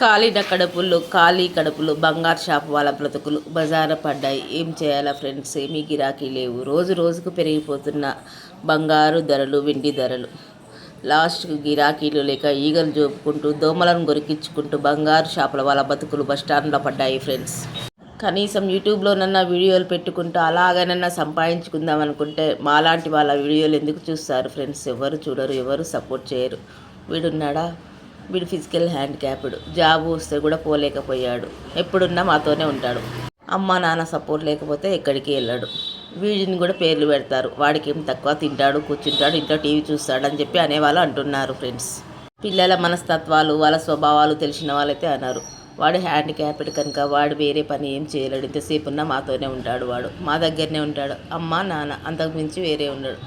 ఖాళీ కడుపులు ఖాళీ కడుపులు బంగారు షాప్ వాళ్ళ బ్రతుకులు బజార పడ్డాయి. ఏం చేయాలా ఫ్రెండ్స్? ఏమీ గిరాకీ లేవు. రోజు రోజుకు పెరిగిపోతున్న బంగారు ధరలు వెండి ధరలు. లాస్ట్కు గిరాకీలు లేక ఈగలు జోపుకుంటూ దోమలను గొరికించుకుంటూ బంగారు షాపుల వాళ్ళ బతుకులు బస్టాండ్లో పడ్డాయి ఫ్రెండ్స్. కనీసం యూట్యూబ్లోనన్నా వీడియోలు పెట్టుకుంటూ అలాగనన్నా సంపాదించుకుందాం అనుకుంటే మాలాంటి వాళ్ళ వీడియోలు ఎందుకు చూస్తారు ఫ్రెండ్స్? ఎవరు చూడరు ఎవరు సపోర్ట్ చేయరు. వీడున్నాడా? వీడు ఫిజికల్ హ్యాండిక్యాప్డ్. జాబ్ వస్తే కూడా పోలేకపోయాడు. ఎప్పుడున్నా మాతోనే ఉంటాడు. అమ్మ నాన్న సపోర్ట్ లేకపోతే ఎక్కడికి వెళ్ళాడు. వీడిని కూడా పేర్లు పెడతారు. వాడికి ఏం తక్కువ తింటాడు కూర్చుంటాడు ఇంట్లో టీవీ చూస్తాడు అని చెప్పి అనేవాళ్ళు అంటున్నారు ఫ్రెండ్స్. పిల్లల మనస్తత్వాలు వాళ్ళ స్వభావాలు తెలిసిన వాళ్ళైతే అన్నారు వాడు హ్యాండిక్యాప్డ్ కనుక వాడు వేరే పని ఏం చేయలేడు. ఇంతసేపు ఉన్నా మాతోనే ఉంటాడు వాడు. మా దగ్గరనే ఉంటాడు. అమ్మ నాన్న అంతకు మించి వేరే ఉన్నాడు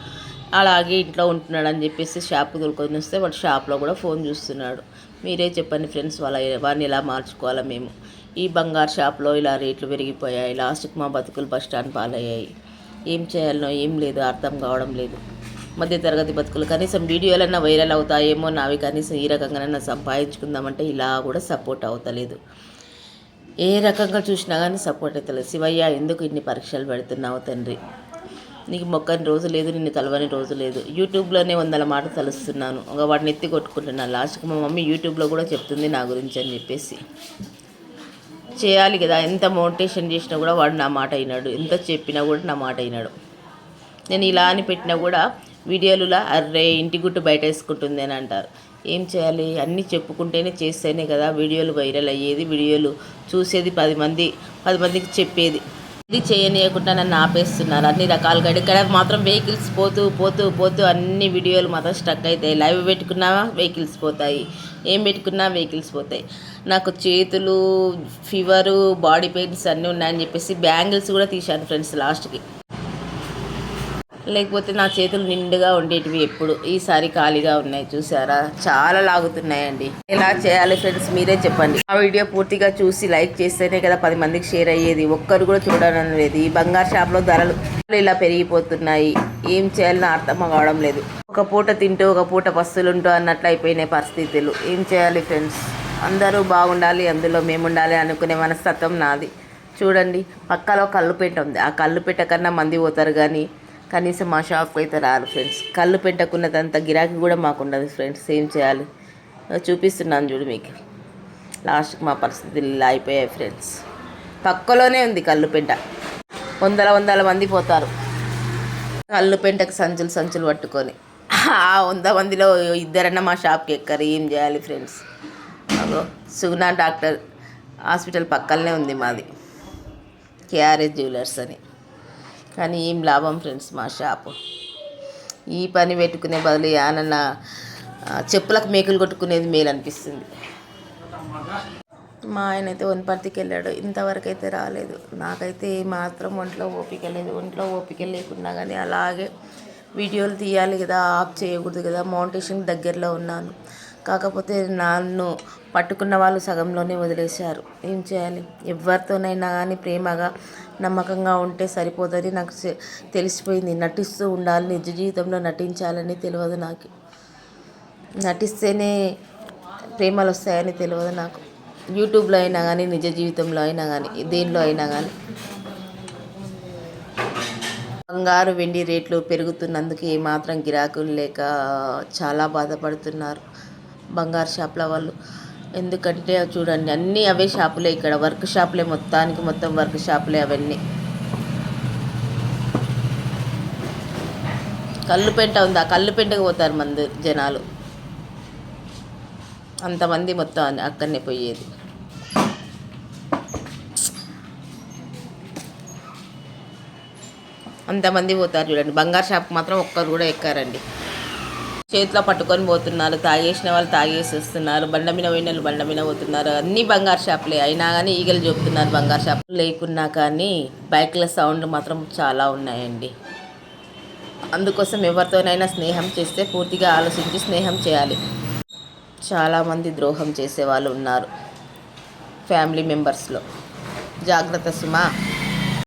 అలాగే ఇంట్లో ఉంటున్నాడు అని చెప్పేసి షాప్కి తోలుకొని వస్తే వాడు షాప్లో కూడా ఫోన్ చూస్తున్నాడు. మీరే చెప్పండి ఫ్రెండ్స్ వాళ్ళ వాడిని ఎలా మార్చుకోవాలా మేము. ఈ బంగారు షాప్లో ఇలా రేట్లు పెరిగిపోయాయి. లాస్ట్కి మా బతుకులు బస్ స్టాండ్ పాలయ్యాయి. ఏం చేయాలనో ఏం లేదు అర్థం కావడం లేదు. మధ్య తరగతి బతుకులు కనీసం వీడియోలన్నా వైరల్ అవుతాయేమో నావి కనీసం ఈ రకంగానైనా సంపాదించుకుందామంటే ఇలా కూడా సపోర్ట్ అవుతలేదు. ఏ రకంగా చూసినా కానీ సపోర్ట్ అవుతలేదు శివయ్య ఎందుకు ఇన్ని పరీక్షలు పెడుతున్నావు తండ్రి? నీకు మొక్కని రోజు లేదు నిన్ను తలవని రోజు లేదు. యూట్యూబ్లోనే వందల మాట తలుస్తున్నాను. ఒక వాడిని ఎత్తి కొట్టుకుంటున్నాను. లాస్ట్కి మా మమ్మీ యూట్యూబ్లో కూడా చెప్తుంది నా గురించి అని చెప్పేసి. చేయాలి కదా ఎంత మోటివేషన్ చేసినా కూడా వాడు నా మాట అయినాడు. ఎంత చెప్పినా కూడా నా మాట అయినాడు. నేను ఇలా అని పెట్టినా కూడా వీడియోలులా అర్రే ఇంటి గుట్టు బయట వేసుకుంటుంది అని అంటారు. ఏం చేయాలి? అన్నీ చెప్పుకుంటేనే చేస్తేనే కదా వీడియోలు వైరల్ అయ్యేది. వీడియోలు చూసేది పది మంది పది మందికి చెప్పేది. ఇది చేయనీయకుండా నన్ను ఆపేస్తున్నారు. అన్ని రకాలుగా ఇక్కడ మాత్రం వెహికల్స్ పోతూ పోతూ పోతూ అన్ని వీడియోలు మాత్రం స్టక్ అవుతాయి లైవ్ పెట్టుకున్నా వెహికల్స్ పోతాయి. ఏం పెట్టుకున్నా వెహికల్స్ పోతాయి. నాకు చేతులు ఫీవరు బాడీ పెయిన్స్ అన్నీ ఉన్నాయని చెప్పేసి బ్యాంగిల్స్ కూడా తీశాను ఫ్రెండ్స్ లాస్ట్కి. లేకపోతే నా చేతులు నిండుగా ఉండేటివి ఎప్పుడు. ఈసారి ఖాళీగా ఉన్నాయి చూసారా చాలా లాగుతున్నాయండి. ఎలా చేయాలి ఫ్రెండ్స్? మీరే చెప్పండి. ఆ వీడియో పూర్తిగా చూసి లైక్ చేస్తేనే కదా పది మందికి షేర్ అయ్యేది. ఒక్కరు కూడా చూడడం లేదు ఈ బంగారు షాప్లో ధరలు ఇలా పెరిగిపోతున్నాయి. ఏం చేయాలని అర్థం కావడం లేదు. ఒక పూట తింటూ ఒక పూట పస్తులుంటూ అన్నట్లు అయిపోయినాయి పరిస్థితులు. ఏం చేయాలి ఫ్రెండ్స్? అందరూ బాగుండాలి అందులో మేము ఉండాలి అనుకునే మనస్తత్వం నాది. చూడండి పక్కలో కళ్ళుపేట ఉంది ఆ కళ్ళుపేట కన్నా మంది పోతారు కానీ కనీసం మా షాప్కి అయితే రారు ఫ్రెండ్స్ కళ్ళు పెట్టకున్నదంత గిరాకీ కూడా మాకు ఉండదు ఫ్రెండ్స్ ఏం చేయాలి? చూపిస్తున్నాను చూడు మీకు. లాస్ట్కి మా పరిస్థితులు ఇలా అయిపోయాయి ఫ్రెండ్స్ పక్కలోనే ఉంది కళ్ళు పెంట. వందల వందల మంది పోతారు. కళ్ళు పెంటకు సంచులు సంచులు పట్టుకొని. ఆ వంద మందిలో ఇద్దరన్నా మా షాప్కి ఎక్కరు. ఏం చేయాలి ఫ్రెండ్స్ సుగుణ డాక్టర్ హాస్పిటల్ పక్కనే ఉంది మాది. కేఆర్ఎస్ జ్యువెలర్స్ అని. కానీ ఏం లాభం ఫ్రెండ్స్ మా షాపు? ఈ పని పెట్టుకునే బదులు ఏమన్నా చెప్పులకు మేకులు కొట్టుకునేది మేలు అనిపిస్తుంది. మా ఆయన అయితే వనపర్తికి వెళ్ళాడు. ఇంతవరకు అయితే రాలేదు. నాకైతే మాత్రం ఒంట్లో ఓపిక లేదు. ఒంట్లో ఓపిక లేకున్నా కానీ అలాగే వీడియోలు తీయాలి కదా ఆఫ్ చేయకూడదు కదా మౌంటేషన్ దగ్గరలో ఉన్నాను. కాకపోతే నన్ను పట్టుకున్న వాళ్ళు సగంలోనే వదిలేశారు. ఏం చేయాలి? ఎవరితోనైనా కానీ ప్రేమగా నమ్మకంగా ఉంటే సరిపోదని నాకు తెలిసిపోయింది. నటిస్తూ ఉండాలి నిజ జీవితంలో నటించాలని తెలియదు నాకు. నటిస్తేనే ప్రేమలు వస్తాయని తెలియదు నాకు. యూట్యూబ్లో అయినా కానీ నిజ జీవితంలో అయినా కానీ దేనిలో అయినా కానీ బంగారు వెండి రేట్లు పెరుగుతున్నందుకు ఏమాత్రం గిరాకులు లేక చాలా బాధపడుతున్నారు బంగారు షాప్ల వాళ్ళు. ఎందుకంటే చూడండి అన్నీ అవే షాపులే ఇక్కడ. వర్క్ షాపులే మొత్తానికి మొత్తం వర్క్ షాపులే అవన్నీ. కళ్ళు పెంట ఉంది? ఆ కళ్ళు పెంటకు పోతారు మంది జనాలు. అంతమంది మొత్తం అక్కడనే పోయేది. అంతమంది పోతారు చూడండి. బంగారు షాప్ మాత్రం ఒక్కరు కూడా ఎక్కారండి. చేతిలో పట్టుకొని పోతున్నారు తాగేసిన వాళ్ళు తాగేసి వస్తున్నారు బండ మీద పోయిన బండ మీద పోతున్నారు అన్ని బంగారు షాపులే. అయినా కానీ ఈగలు చూపుతున్నారు బంగారు షాప్ లేకున్నా కానీ బైక్ల సౌండ్ మాత్రం చాలా ఉన్నాయండి. అందుకోసం ఎవరితోనైనా స్నేహం చేస్తే పూర్తిగా ఆలోచించి స్నేహం చేయాలి. చాలామంది ద్రోహం చేసే వాళ్ళు ఉన్నారు ఫ్యామిలీ మెంబర్స్లో. జాగ్రత్త సుమా.